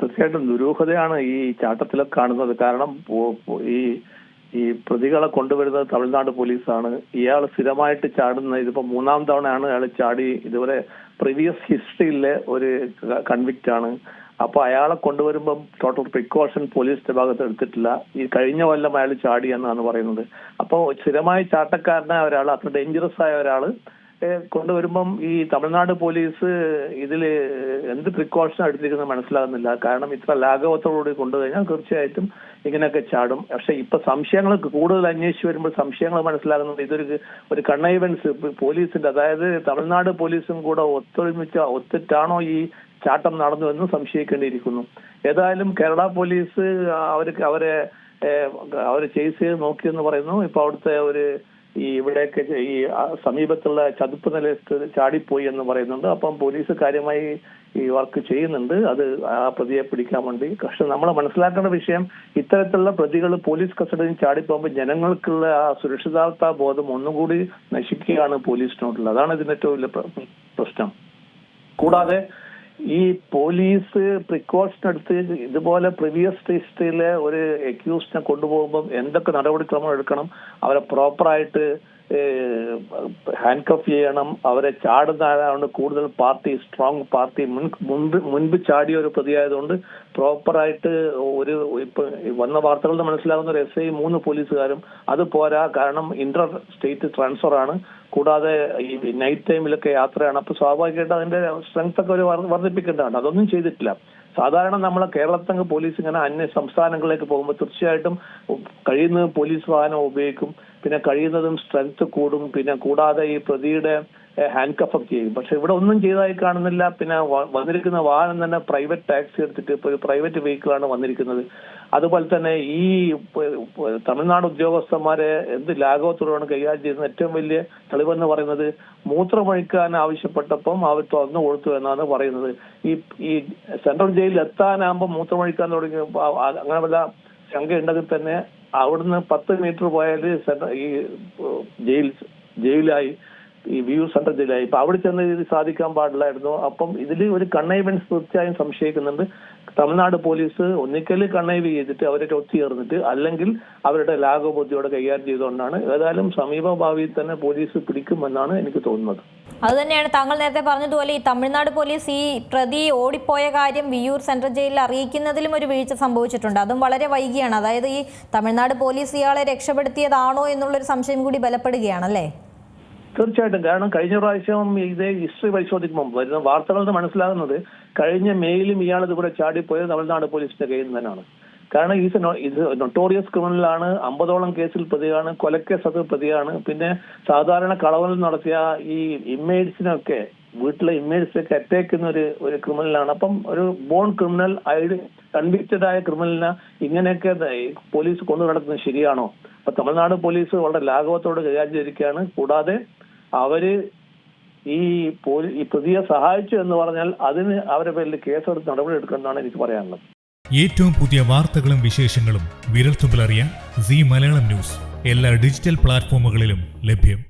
തീർച്ചയായിട്ടും ദുരൂഹതയാണ് ഈ ചാട്ടത്തിൽ കാണുന്നത്. കാരണം ഈ ഈ പ്രതികളെ കൊണ്ടുവരുന്നത് തമിഴ്നാട് പോലീസാണ്. ഇയാൾ സ്ഥിരമായിട്ട് ചാടുന്ന ഇതിപ്പോ മൂന്നാം തവണയാണ് അയാൾ ചാടി ഇതുവരെ പ്രീവിയസ് ഹിസ്റ്ററിയിലെ ഒരു കൺവിക്റ്റ് ആണ്. അപ്പൊ അയാളെ കൊണ്ടുവരുമ്പം ടോട്ടൽ പ്രിക്കോഷൻ പോലീസിന്റെ ഭാഗത്ത് എടുത്തിട്ടില്ല. ഈ കഴിഞ്ഞ കൊല്ലം അയാൾ ചാടി എന്നാണ് പറയുന്നത്. അപ്പോൾ സ്ഥിരമായി ചാട്ടക്കാരനായ ഒരാൾ അത്ര ഡേഞ്ചറസ് ആയ ഏഹ് കൊണ്ടുവരുമ്പം ഈ തമിഴ്നാട് പോലീസ് ഇതിൽ എന്ത് പ്രിക്കോഷൻ എടുത്തിരിക്കുന്നത് മനസ്സിലാകുന്നില്ല. കാരണം ഇത്ര ലാഘവത്തോടുകൂടി കൊണ്ടുകഴിഞ്ഞാൽ തീർച്ചയായിട്ടും ഇങ്ങനെയൊക്കെ ചാടും. പക്ഷെ ഇപ്പൊ സംശയങ്ങൾ കൂടുതൽ അന്വേഷിച്ച് വരുമ്പോൾ സംശയങ്ങൾ മനസ്സിലാകുന്നത് ഇതൊരു ഒരു കണ്ണൈവൻസ് പോലീസിന്റെ അതായത് തമിഴ്നാട് പോലീസും കൂടെ ഒത്തൊരുമിച്ച ഒത്തിട്ടാണോ ഈ ചാട്ടം നടന്നു എന്ന് സംശയിക്കേണ്ടിയിരിക്കുന്നു. ഏതായാലും കേരള പോലീസ് അവർക്ക് അവരെ അവർ ചേസ് ചെയ്ത് നോക്കിയെന്ന് പറയുന്നു. ഇപ്പൊ അവിടുത്തെ ഒരു ഈ ഇവിടെയൊക്കെ ഈ സമീപത്തുള്ള ചതുപ്പ് നിലത്ത് ചാടിപ്പോയി എന്ന് പറയുന്നുണ്ട്. അപ്പം പോലീസ് കാര്യമായി ഈ വർക്ക് ചെയ്യുന്നുണ്ട്. അത് ആ പ്രതിയെ പിടിക്കാൻ വേണ്ടി. പക്ഷെ നമ്മൾ മനസ്സിലാക്കേണ്ട വിഷയം ഇത്തരത്തിലുള്ള പ്രതികൾ പോലീസ് കസ്റ്റഡിയിൽ ചാടിപ്പോകുമ്പോൾ ജനങ്ങൾക്കുള്ള ആ സുരക്ഷിതാർത്ഥ ബോധം ഒന്നുകൂടി നശിക്കുകയാണ് പോലീസിനോടുള്ളത്. അതാണ് ഇതിന്റെ ഏറ്റവും വലിയ പ്രശ്നം. കൂടാതെ ഈ പോലീസ് പ്രിക്കോഷൻ എടുത്ത് ഇതുപോലെ പ്രീവിയസ് ഹിസ്റ്ററിയിലെ ഒരു അക്യൂസ്റ്റിനെ കൊണ്ടുപോകുമ്പോൾ എന്തൊക്കെ നടപടിക്രമം എടുക്കണം അവരെ പ്രോപ്പറായിട്ട് ഹാൻഡ് കഫ് ചെയ്യണം അവരെ ചാടുന്ന ആളാണ് കൂടുതൽ പാർട്ടി സ്ട്രോങ് പാർട്ടി മുൻ മുൻപ് മുൻപ് ചാടിയ ഒരു പ്രതിയായതുകൊണ്ട് പ്രോപ്പറായിട്ട് ഒരു ഇപ്പൊ വന്ന വാർത്തകളിൽ നിന്ന് മനസ്സിലാകുന്ന ഒരു എസ് ഐ മൂന്ന് പോലീസുകാരും അത് പോരാ കാരണം ഇന്റർ സ്റ്റേറ്റ് ട്രാൻസ്ഫർ ആണ്. കൂടാതെ ഈ നൈറ്റ് ടൈമിലൊക്കെ യാത്രയാണ്. അപ്പൊ സ്വാഭാവികമായിട്ട് അതിന്റെ സ്ട്രെങ്ത് ഒക്കെ ഒരു വർദ്ധിപ്പിക്കേണ്ടതാണ്. അതൊന്നും ചെയ്തിട്ടില്ല. സാധാരണ നമ്മളെ കേരളത്തങ്ങ് പോലീസ് ഇങ്ങനെ അന്യ സംസ്ഥാനങ്ങളിലേക്ക് പോകുമ്പോൾ തീർച്ചയായിട്ടും കഴിയുന്ന പോലീസ് വാഹനം ഉപയോഗിക്കും. പിന്നെ കഴിയുന്നതും സ്ട്രെങ്ത് കൂടും. പിന്നെ കൂടാതെ ഈ പ്രതിയുടെ ഹാൻഡ് കഫ് ഒക്കെ ചെയ്യും. പക്ഷെ ഇവിടെ ഒന്നും ചെയ്തതായി കാണുന്നില്ല. പിന്നെ വന്നിരിക്കുന്ന വാഹനം തന്നെ പ്രൈവറ്റ് ടാക്സി എടുത്തിട്ട് ഇപ്പൊ ഒരു പ്രൈവറ്റ് വെഹിക്കിളാണ് വന്നിരിക്കുന്നത്. അതുപോലെ തന്നെ ഈ തമിഴ്നാട് ഉദ്യോഗസ്ഥന്മാരെ എന്ത് ലാഘവത്തോടാണ് കൈകാര്യം ചെയ്യുന്നത്? ഏറ്റവും വലിയ തെളിവെന്ന് പറയുന്നത് മൂത്രമൊഴിക്കാൻ ആവശ്യപ്പെട്ടപ്പം അവർ തുറന്നു കൊടുത്തു എന്നാണ് പറയുന്നത്. ഈ ഈ സെൻട്രൽ ജയിലിൽ എത്താനാകുമ്പോൾ മൂത്രമൊഴിക്കാൻ തുടങ്ങി അങ്ങനെ വല്ല ശങ്ക ഉണ്ടെങ്കിൽ തന്നെ അവിടുന്ന് പത്ത് മീറ്റർ പോയാൽ ഈ ജയിൽ ജയിലായി ഈ വ്യൂ സെന്റർ ജയിലായി ഇപ്പൊ അവിടെ ചെന്ന് ഇത് സാധിക്കാൻ പാടില്ലായിരുന്നു. അപ്പം ഇതിൽ ഒരു കണ്ണൈവൻസ് തീർച്ചയായും സംശയിക്കുന്നുണ്ട്. തമിഴ്നാട് പോലീസ് ഒന്നിക്കൽ കണ്ണൈവ് ചെയ്തിട്ട് അവരെ ഒത്തുചേർന്നിട്ട് അല്ലെങ്കിൽ അവരുടെ ലാഘബുദ്ധിയോടെ കൈകാര്യം ചെയ്തുകൊണ്ടാണ് ഏതായാലും സമീപ ഭാവിയിൽ തന്നെ പോലീസ് പിടിക്കുമെന്നാണ് എനിക്ക് തോന്നുന്നത്. അത് തന്നെയാണ് താങ്കൾ നേരത്തെ പറഞ്ഞതുപോലെ ഈ തമിഴ്നാട് പോലീസ് ഈ പ്രതി ഓടിപ്പോയ കാര്യം വിയൂർ സെൻട്രൽ ജയിലിൽ അറിയിക്കുന്നതിലും ഒരു വീഴ്ച സംഭവിച്ചിട്ടുണ്ട്. അതും വളരെ വൈകിയാണ്. അതായത് ഈ തമിഴ്നാട് പോലീസ് ഇയാളെ രക്ഷപ്പെടുത്തിയതാണോ എന്നുള്ളൊരു സംശയം കൂടി ബലപ്പെടുകയാണല്ലേ? തീർച്ചയായിട്ടും. കാരണം കഴിഞ്ഞ പ്രാവശ്യം ഇതേ ഹിസ്റ്ററി പരിശോധിക്കുമ്പോൾ വരുന്ന വാർത്തകളിൽ മനസ്സിലാകുന്നത് കഴിഞ്ഞ മെയിലും ഇയാൾ ഇതുപോലെ ചാടിപ്പോയത് തമിഴ്നാട് പോലീസിന്റെ കയ്യിൽ തന്നെയാണ്. കാരണം ഈ ഇത് നൊട്ടോറിയസ് ക്രിമിനലാണ് അമ്പതോളം കേസിൽ പ്രതിയാണ്. കൊലക്കേസ് അത് പ്രതിയാണ്. പിന്നെ സാധാരണ കളവൽ നടത്തിയ ഈ ഇമേജ്സിനൊക്കെ വീട്ടിലെ ഇമേജ്സൊക്കെ അറ്റാക്ക് ചെയ്യുന്ന ഒരു ഒരു ക്രിമിനലാണ് അപ്പം ഒരു ബോൺ ക്രിമിനൽ ഐഡി കൺവിക്റ്റഡ് ആയ ക്രിമിനലിനെ ഇങ്ങനെയൊക്കെ പോലീസ് കൊണ്ടു നടക്കുന്നത് ശരിയാണോ? അപ്പൊ തമിഴ്നാട് പോലീസ് വളരെ ലാഘവത്തോട് കൈകാര്യം ചെയ്തിരിക്കുകയാണ്. കൂടാതെ അവർ ഈ ഈ പ്രതിയെ സഹായിച്ചു എന്ന് പറഞ്ഞാൽ അതിന് അവരുടെ പേരിൽ കേസെടുത്ത് നടപടി എടുക്കണമെന്നാണ് എനിക്ക് പറയാനുള്ളത്. ഏറ്റവും പുതിയ വാർത്തകളും വിശേഷങ്ങളും വിരൽത്തുമ്പിൽ അറിയാൻ സി മലയാളം ന്യൂസ്. എല്ലാ ഡിജിറ്റൽ പ്ലാറ്റ്ഫോമുകളിലും ലഭ്യം.